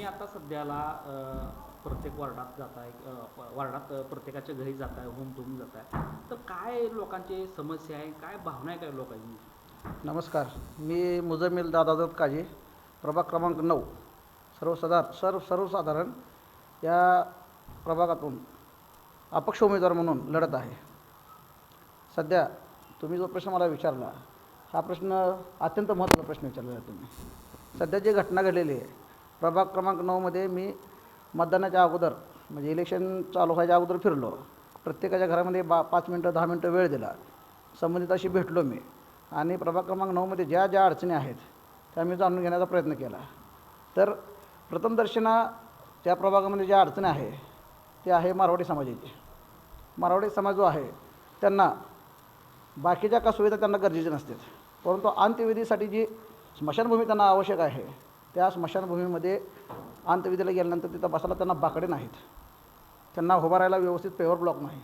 तुम्ही आता सध्याला प्रत्येक वार्डात जाताय आहे वार्डात प्रत्येकाच्या घरी जाताय होम टूम जाताय तर काय लोकांची समस्या आहे काय भावना आहे काय लोकांची? नमस्कार मी मुजमिल दादादत्त काजे प्रभाग क्रमांक नऊ सर्वसाधार सर्व सर्वसाधारण या प्रभागातून अपक्ष उमेदवार म्हणून लढत आहे. सध्या तुम्ही जो प्रश्न मला विचारला हा प्रश्न अत्यंत महत्त्वाचा प्रश्न विचारलेला आहे तुम्ही. सध्या जी घटना घडलेली आहे प्रभाग क्रमांक नऊमध्ये मी मतदानाच्या अगोदर म्हणजे इलेक्शन चालू व्हायच्या अगोदर फिरलो. प्रत्येकाच्या घरामध्ये बा पाच मिनटं दहा मिनटं वेळ दिला. संबंधिताशी भेटलो मी. आणि प्रभाग क्रमांक नऊमध्ये ज्या ज्या अडचणी आहेत त्या मी जाणून घेण्याचा प्रयत्न केला. तर प्रथमदर्शना त्या प्रभागामध्ये ज्या अडचणी आहे ते आहे मारवाडी समाजाची. मारवाडी समाज जो आहे त्यांना बाकीच्या का सुविधा त्यांना गरजेच्या नसतात परंतु अंत्यविधीसाठी जी स्मशानभूमी त्यांना आवश्यक आहे त्या स्मशानभूमीमध्ये अंत्यविधीला गेल्यानंतर तिथं बसायला त्यांना बाकडे नाहीत. त्यांना उभा राहायला व्यवस्थित पेवर ब्लॉक नाही.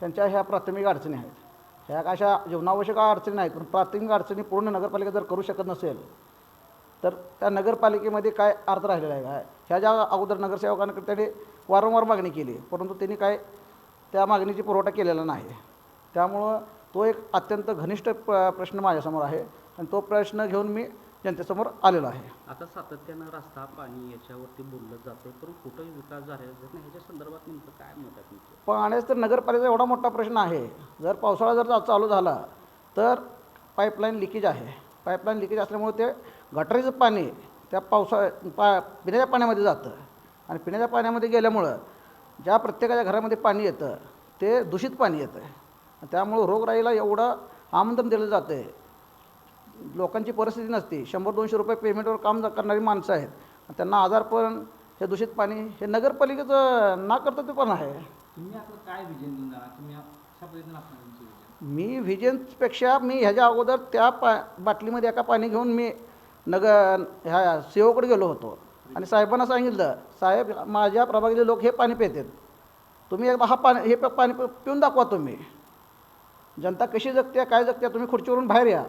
त्यांच्या ह्या प्राथमिक अडचणी आहेत. ह्या कशा अशा जीवनावश्यक अडचणी नाहीत पण प्राथमिक अडचणी पूर्ण नगरपालिका जर करू शकत नसेल तर त्या नगरपालिकेमध्ये काय अर्थ राहिलेला आहे काय? ह्या ज्या अगोदर नगरसेवकांकडे त्यांनी वारंवार मागणी केली परंतु त्यांनी काय त्या मागणीची पुरवठा केलेला नाही. त्यामुळं तो एक अत्यंत घनिष्ठ प प्रश्न माझ्यासमोर आहे. आणि तो प्रश्न घेऊन मी जनतेसमोर आलेलो आहे. आता सातत्यानं रस्ता पाणी याच्यावरती बोललं जातं पण कुठंही विकास झालेला नाही. ह्याच्या संदर्भात नेमकं काय मत आहे तुमचं? पाण्याचा तर नगरपालिकेचा एवढा मोठा प्रश्न आहे. जर पावसाळा जर चालू झाला तर पाईपलाईन लिकेज आहे. पाईपलाईन लिकेज असल्यामुळे ते गटारीचं पाणी त्या पावसाळ्या पा पिण्याच्या पाण्यामध्ये जातं. आणि पिण्याच्या पाण्यामध्ये गेल्यामुळं ज्या प्रत्येकाच्या घरामध्ये पाणी येतं ते दूषित पाणी येतं. त्यामुळं रोगराईला एवढं आमंत्रण दिलं जातं आहे लोकांची परिस्थिती नसते. शंभर दोनशे रुपये पेमेंटवर काम करणारी माणसं आहेत. त्यांना आजारपण हे दूषित पाणी हे नगरपालिकेचं ना करता ते पण आहे काय मी व्हिजन्सपेक्षा मी ह्याच्या अगोदर त्या पा बाटलीमध्ये एका पाणी घेऊन मी नगर ह्या सेवकडे गेलो होतो. आणि साहेबांना सांगितलं साहेब माझ्या प्रभागातले लोक हे पाणी पितात. तुम्ही एकदा हा पाणी हे पाणी पिऊन दाखवा तुम्ही. जनता कशी जगते काय जगते तुम्ही खुर्चीवरून बाहेर या.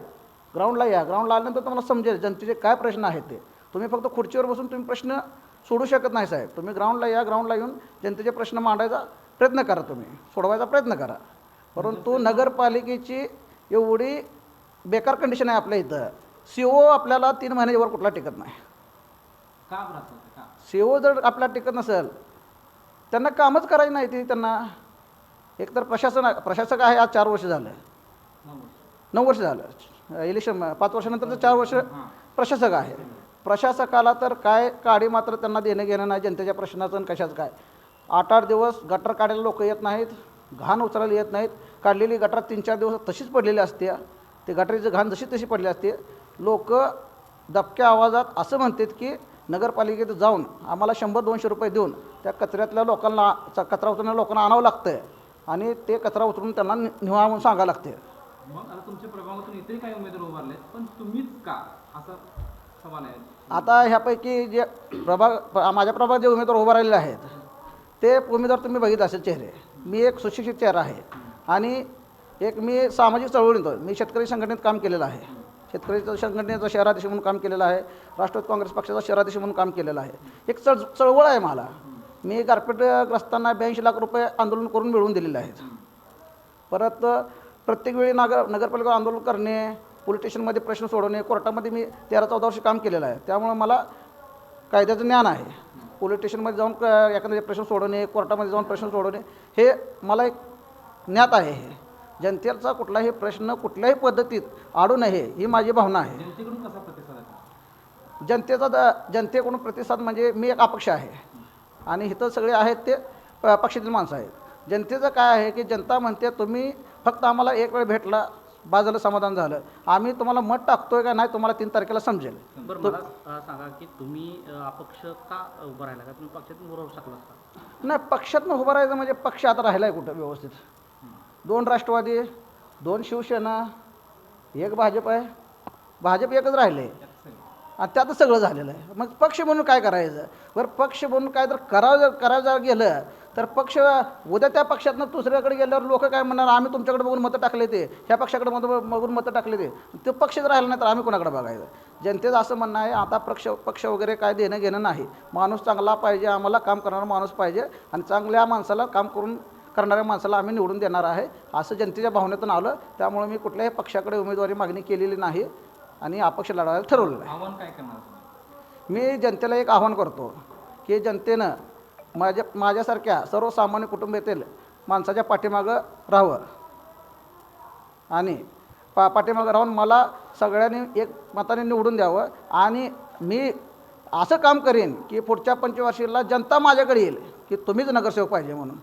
ग्राउंडला या. ग्राउंडला आल्यानंतर तुम्हाला समजेल जनतेचे काय प्रश्न आहेत ते. तुम्ही फक्त खुर्चीवर बसून तुम्ही प्रश्न सोडू शकत नाही साहेब. तुम्ही ग्राउंडला या ग्राउंडला येऊन जनतेचे प्रश्न मांडायचा प्रयत्न करा तुम्ही. सोडवायचा प्रयत्न करा. परंतु नगरपालिकेची एवढी बेकार कंडिशन आहे आपल्या इथं. सी ओ आपल्याला तीन महिन्याच्यावर कुठला टिकत नाही. सी ओ जर आपल्याला टिकत नसेल त्यांना कामच करायचं नाही ते त्यांना. एकतर प्रशासन प्रशासक आहे आज चार वर्ष झालं. नऊ वर्ष झालं. इलेक्शन पाच वर्षानंतरचं चार वर्ष प्रशासक आहे. प्रशासकाला तर काय काडी मात्र त्यांना देणं घेणं नाही जनतेच्या प्रश्नाचं आणि कशाचं काय? आठ आठ दिवस गटर काढायला लोक येत नाहीत घाण उचलायला येत नाहीत. काढलेली गटर तीन चार दिवस तशीच पडलेली असते. ते गटारीचं घाण जशी तशी पडली असते. लोक दबक्या आवाजात असं म्हणतात की नगरपालिकेत जाऊन आम्हाला शंभर दोनशे रुपये देऊन त्या कचऱ्यातल्या लोकांना कचरा उचलणाऱ्या लोकांना आणावं लागतं आणि ते कचरा उचलून त्यांना नि- निव्हा म्हणून सांगावं लागते मग आता तुमच्या प्रभागातून इतरही काही उमेदवार उभारले पण तुम्हीच का? असा सवाल आहे. आता ह्यापैकी जे प्रभाग प- माझ्या प्रभागात जे उमेदवार उभा राहिलेले आहेत ते उमेदवार तुम्ही बघितले असेल चेहरे. मी एक सुशिक्षित चेहरा आहे आणि एक मी सामाजिक चळवळीत आहे. मी शेतकरी संघटनेत काम केलेलं आहे. शेतकरी संघटनेचा शहराध्यक्ष म्हणून काम केलेलं आहे. राष्ट्रवादी काँग्रेस पक्षाचा शहराध्यक्ष म्हणून काम केलेलं आहे. एक चळ चळवळ आहे मला. मी गारपेटग्रस्तांना ब्याऐंशी लाख रुपये आंदोलन करून मिळवून दिलेले आहेत. परत प्रत्येक वेळी नागर नगरपालिका आंदोलन करणे पोलीस स्टेशनमध्ये प्रश्न सोडवणे कोर्टामध्ये मी तेरा चौदा वर्ष काम केलेलं आहे. त्यामुळं मला कायद्याचं ज्ञान आहे. पोलीस स्टेशनमध्ये जाऊन क- एखादा प्रश्न सोडवणे कोर्टामध्ये जाऊन प्रश्न सोडवणे हे मला एक ज्ञात आहे. हे जनतेचा कुठलाही प्रश्न कुठल्याही पद्धतीत अडू नये ही माझी भावना आहे. जनतेचा द जनतेकडून प्रतिसाद म्हणजे मी एक अपक्ष आहे. आणि इथं सगळे आहेत ते पक्षातील माणसं आहेत. जनतेचं काय आहे की जनता म्हणते तुम्ही फक्त आम्हाला एक वेळ भेटला बाजाला समाधान झालं. आम्ही तुम्हाला मत टाकतोय का नाही तुम्हाला तीन तारखेला समजेल. बरं मला अ, सांगा की तुम्ही अ, अपक्ष का उभं राहिला? का तुम्ही पक्षातून उभं राहू शकला असता? नाही पक्षातनं उभं राहायचं म्हणजे पक्ष आता राहिला आहे कुठं व्यवस्थित. दोन राष्ट्रवादी दोन शिवसेना एक भाजप आहे. भाजप एकच राहिले. आणि त्यातच सगळं झालेलं आहे. मग पक्ष म्हणून काय करायचं? बरं पक्ष म्हणून काय तर करावं जर गेलं तर पक्ष उद्या त्या पक्षातनं दुसऱ्याकडे गेल्यावर लोक काय म्हणणार? आम्ही तुमच्याकडे बघून मतं टाकले ते. ह्या पक्षाकडे मत बघून मतं टाकले ते. ते पक्षच राहिला नाही तर आम्ही कोणाकडे बघायचं? जनतेचं असं म्हणणं आहे आता पक्ष पक्ष वगैरे काय देणं घेणं नाही. माणूस चांगला पाहिजे आम्हाला काम करणारा माणूस पाहिजे आणि चांगल्या माणसाला काम करून करणाऱ्या माणसाला आम्ही निवडून देणार आहे असं जनतेच्या भावनेतून आलं. त्यामुळे मी कुठल्याही पक्षाकडे उमेदवारी मागणी केलेली नाही आणि अपक्ष लढायला ठरवलेलं आहे. आव्हान काय करणार मी जनतेला एक आव्हान करतो की जनतेनं माझ्या माझ्यासारख्या सर्वसामान्य कुटुंबातील माणसाच्या पाठीमागं राहावं. आणि पा पाठीमागं राहून मला सगळ्यांनी एक मताने निवडून द्यावं. आणि मी असं काम करेन की पुढच्या पंचवार्षिकला जनता माझ्याकडे येईल की तुम्हीच नगरसेवक पाहिजे म्हणून.